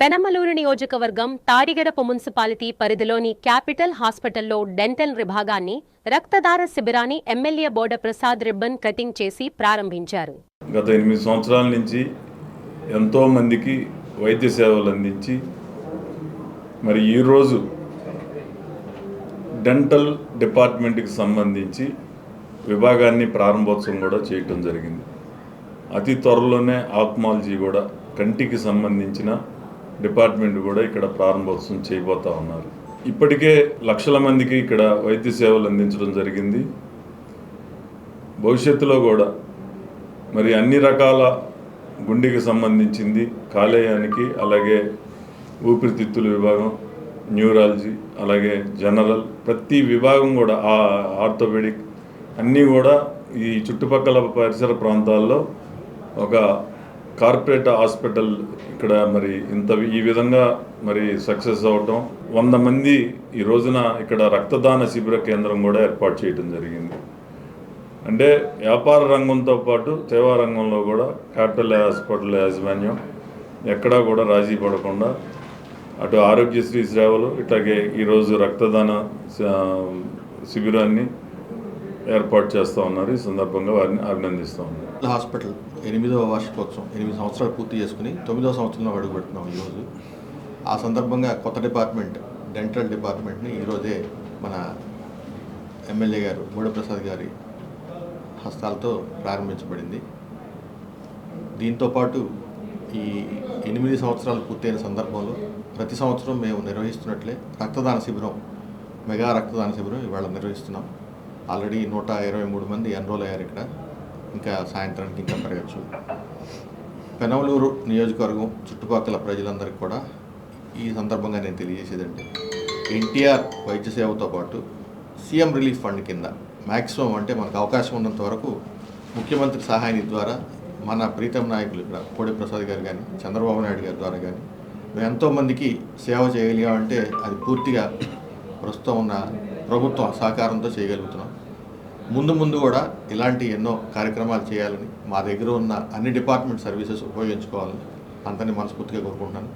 పెనమలూరు నియోజకవర్గం తారిగడప మున్సిపాలిటీ పరిధిలోని క్యాపిటల్ హాస్పిటల్లో డెంటల్ విభాగాన్ని రక్తదార శిబిరాన్ని MLA Boda Prasad ribbon cutting చేసి ప్రారంభించారు. గత ఎనిమిది సంవత్సరాల నుంచి ఎంతోమందికి వైద్య సేవలు అందించి మరి ఈరోజు డెంటల్ డిపార్ట్మెంట్కి సంబంధించి విభాగాన్ని ప్రారంభోత్సవం కూడా చేయటం జరిగింది. అతి త్వరలోనే ఆత్మాలజీ కూడా కంటికి సంబంధించిన డిపార్ట్మెంట్ కూడా ఇక్కడ ప్రారంభోత్సవం చేయబోతా ఉన్నారు. ఇప్పటికే లక్షల మందికి ఇక్కడ వైద్య సేవలు అందించడం జరిగింది. భవిష్యత్తులో కూడా మరి అన్ని రకాల గుండెకి సంబంధించింది కాలేయానికి అలాగే ఊపిరితిత్తుల విభాగం న్యూరాలజీ అలాగే జనరల్ ప్రతి విభాగం కూడా ఆ ఆర్థోపెడిక్ అన్నీ కూడా ఈ చుట్టుపక్కల పరిసర ప్రాంతాల్లో ఒక కార్పొరేట్ హాస్పిటల్ ఇక్కడ మరి ఇంత ఈ విధంగా మరి సక్సెస్ అవ్వటం వంద మంది ఈ రోజున ఇక్కడ రక్తదాన శిబిర కేంద్రం కూడా ఏర్పాటు చేయడం జరిగింది. అంటే వ్యాపార రంగంతో పాటు సేవా రంగంలో కూడా క్యాపిటల్ హాస్పిటల్ యాజమాన్యం ఎక్కడా కూడా రాజీ పడకుండా అటు ఆరోగ్యశ్రీ సేవలు ఇట్లాగే ఈరోజు రక్తదాన శిబిరాన్ని ఏర్పాటు చేస్తూ ఉన్నారు. ఈ సందర్భంగా వారిని అభినందిస్తూ ఉన్నారు హాస్పిటల్ ఎనిమిదవ వార్షికోత్సవం ఎనిమిది సంవత్సరాలు పూర్తి చేసుకుని తొమ్మిదవ సంవత్సరంలో అడుగు పెడుతున్నాం ఈరోజు ఆ సందర్భంగా కొత్త డిపార్ట్మెంట్ డెంటల్ డిపార్ట్మెంట్ని ఈరోజే మన ఎమ్మెల్యే గారు బోడప్రసాద్ గారి హస్తాలతో ప్రారంభించబడింది. దీంతోపాటు ఈ ఎనిమిది సంవత్సరాలు పూర్తయిన సందర్భంలో ప్రతి సంవత్సరం మేము నిర్వహిస్తున్నట్లే రక్తదాన శిబిరం మెగా రక్తదాన శిబిరం ఇవాళ నిర్వహిస్తున్నాం. ఆల్రెడీ నూట ఇరవై మూడు మంది ఎన్రోల్ అయ్యారు ఇక్కడ. ఇంకా సాయంత్రానికి ఇంకా పెరగచ్చు. పెనవలూరు నియోజకవర్గం చుట్టుపక్కల ప్రజలందరికీ కూడా ఈ సందర్భంగా నేను తెలియజేసేదంటే ఎన్టీఆర్ వైద్య సేవతో పాటు సీఎం రిలీఫ్ ఫండ్ కింద మ్యాక్సిమం అంటే మనకు అవకాశం ఉన్నంత వరకు ముఖ్యమంత్రి సహాయ ద్వారా మన ప్రీతం నాయకులు ఇక్కడ కోడి ప్రసాద్ గారు కానీ చంద్రబాబు నాయుడు గారి ద్వారా కానీ మేము ఎంతోమందికి సేవ చేయగలిగామంటే అది పూర్తిగా ప్రస్తుతం ఉన్న ప్రభుత్వం సహకారంతో చేయగలుగుతున్నాం. ముందు ముందు కూడా ఇలాంటి ఎన్నో కార్యక్రమాలు చేయాలని మా దగ్గర ఉన్న అన్ని డిపార్ట్మెంట్ సర్వీసెస్ ఉపయోగించుకోవాలని అంతని మనస్ఫూర్తిగా కోరుకుంటున్నాను.